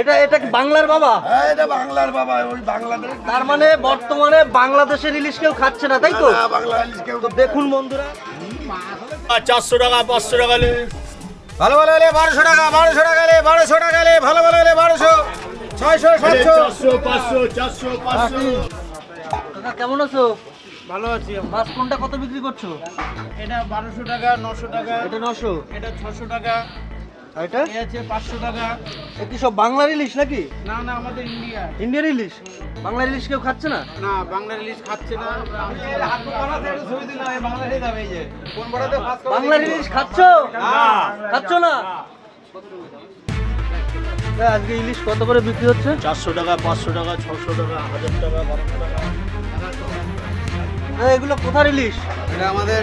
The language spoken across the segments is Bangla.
এটা এটা কি বাংলার বাবা? হ্যাঁ এটা বাংলার বাবা ওই বাংলাদেশ। তার মানে বর্তমানে বাংলাদেশের ইলিশ কেউ খাচ্ছে না তাই তো? না, বাংলা ইলিশ কেউ তো দেখুন বন্ধুরা। চারশো টাকা পাঁচশো টাকা লে। ভালো ভালো হলে বারোশো টাকা বারোশো টাকা হলে বারোশো টাকা হলে ভালো ভালো হলে বারোশো ছয়শো সাতশো। পাঁচশো চারশো পাঁচশো। কাকা কেমন আছো? ভালো আছি। মাছ কোনটা কত বিক্রি করছ? এটা বারোশো টাকা নশো টাকা। এটা নশো? এটা ছশো টাকা। এটা? আছে পাঁচশো টাকা। এ কি সব বাংলার ইলিশ নাকি? না না আমাদের ইন্ডিয়া। ইন্ডিয়ান ইলিশ? বাংলার ইলিশ কেউ খাচ্ছে না? না বাংলা রিলিজ খাচ্ছে না। বাংলার ইলিশ খাচ্ছ? খাচ্ছ না। আজকে ইলিশ কত করে বিক্রি হচ্ছে? চারশো টাকা পাঁচশো টাকা ছশো টাকা হাজার টাকা বারোশো টাকা। এগুলো কোথার ইলিশ? এটা আমাদের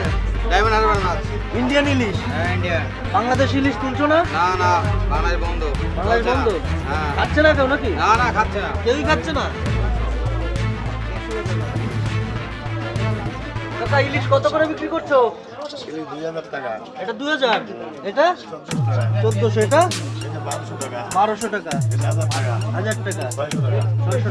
ডায়মন্ড হারবার মাছ ইন্ডিয়ান ইলিশ হ্যাঁ ইন্ডিয়া বাংলাদেশ ইলিশ তুলছো না? না না বাংলাদেশ বন্ধ। বাংলাদেশ বন্ধ? হ্যাঁ। খাচ্ছে না কেউ নাকি? না না খাচ্ছে না। কেউই খাচ্ছে না? কাকা ইলিশ কত করে বিক্রি করছ? এটা দুই হাজার। এটা? চোদ্দশো এটা? এটা বারোশো টাকা। হাজার ছয়শো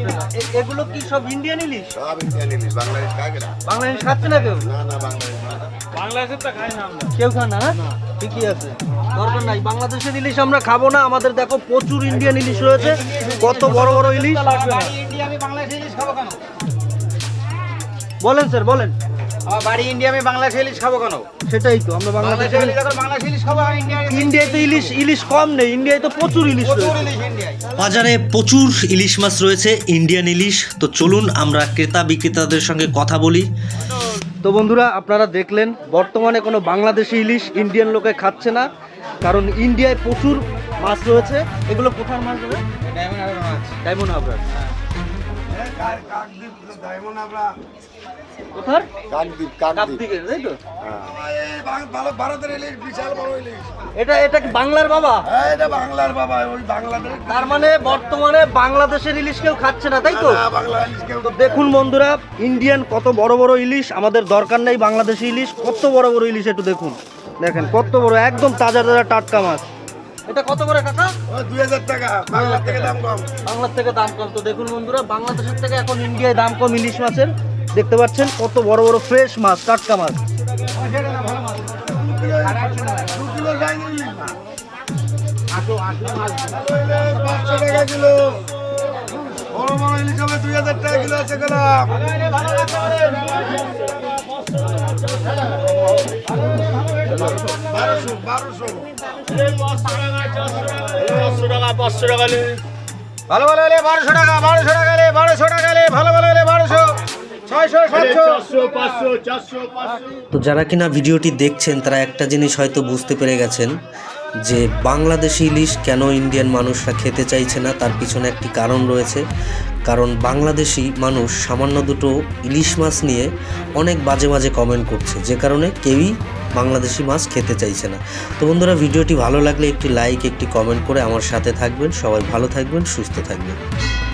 এগুলো কি সব ইন্ডিয়ান ইলিশ সব ইন্ডিয়ান ইলিশ বাংলাদেশ কাকে বাংলা ইলিশ খাচ্ছে না কেউ? না না বাংলাদেশ। বাংলাদেশের তো খাই না আমরা। কেউ খান না? ঠিকই আছে। দরকার নাই। বাংলাদেশের ইলিশ আমরা খাব না। আমাদের দেখো প্রচুর ইন্ডিয়ান ইলিশ রয়েছে। কত বড় বড় ইলিশ। ইন্ডিয়া আমি বাংলাদেশ ইলিশ খাব কেন? বলেন স্যার বলেন। আমার বাড়ি ইন্ডিয়া আমি বাংলাদেশ ইলিশ খাব কেন? সেটাই তো আমরা বাংলাদেশ বাংলাদেশ ইলিশ ইলিশ খাব ইন্ডিয়ায় তো ইলিশ ইলিশ কম নেই। ইন্ডিয়ায় তো প্রচুর ইলিশ বাজারে প্রচুর ইলিশ মাছ রয়েছে ইন্ডিয়ান ইলিশ। তো চলুন আমরা ক্রেতা বিক্রেতাদের সঙ্গে কথা বলি। তো বন্ধুরা আপনারা দেখলেন বর্তমানে কোনো বাংলাদেশি ইলিশ ইন্ডিয়ান লোকে খাচ্ছে না কারণ ইন্ডিয়ায় প্রচুর মাছ রয়েছে। এগুলো কোথার মাছ হবে ডায়মন্ড ডায়মন্ড হাবড়ার কোথার? কাকদ্বীপ, তাই তো? ভারতের ইলিশ বিশাল বড় ইলিশ এটা এটা কি বাংলার বাবা? হ্যাঁ এটা বাংলার বাবা ওই বাংলাদেশ তার মানে বর্তমানে বাংলাদেশের ইলিশ কেউ খাচ্ছে না তাই তো? দেখুন বন্ধুরা ইন্ডিয়ান কত বড় বড় ইলিশ আমাদের দরকার নেই বাংলাদেশি ইলিশ কত বড় বড় ইলিশ একটু দেখুন। দেখেন কত বড় একদম তাজা তাজা টাটকা মাছ। এটা কত করে কাকা? দুই হাজার টাকা বাংলার থেকে দাম কম। বাংলার থেকে দাম কম। তো দেখুন বন্ধুরা বাংলাদেশের থেকে এখন ইন্ডিয়ায় দাম কম ইলিশ মাছের। দেখতে পাচ্ছেন কত বড় বড় ফ্রেশ মাছ টাটকা মাছ। দু কিলো সাইজ ইলিশ না পাঁচশো টাকা কিলো বড় বড় ইলিশ হবে দুই হাজার টাকা কিলো আছে। গেলাম ভালো ভালো হলে বারোশো টাকা বারোশো টাকা হলে বারোশো টাকা হলে ভালো ভালো হলে বারোশো তো যারা কিনা ভিডিওটি দেখছেন তারা একটা জিনিস হয়তো বুঝতে পেরে গেছেন। যে বাংলাদেশি ইলিশ কেন ইন্ডিয়ান মানুষরা খেতে চাইছে না, তার পিছনে একটি কারণ রয়েছে। কারণ বাংলাদেশি মানুষ সামান্য দুটো ইলিশ মাছ নিয়ে অনেক বাজে বাজে কমেন্ট করছে। যে কারণে কেউই বাংলাদেশি মাছ খেতে চাইছে না। তো বন্ধুরা, ভিডিওটি ভালো লাগলে একটি লাইক একটি কমেন্ট করে আমার সাথে থাকবেন। সবাই ভালো থাকবেন, সুস্থ থাকবেন।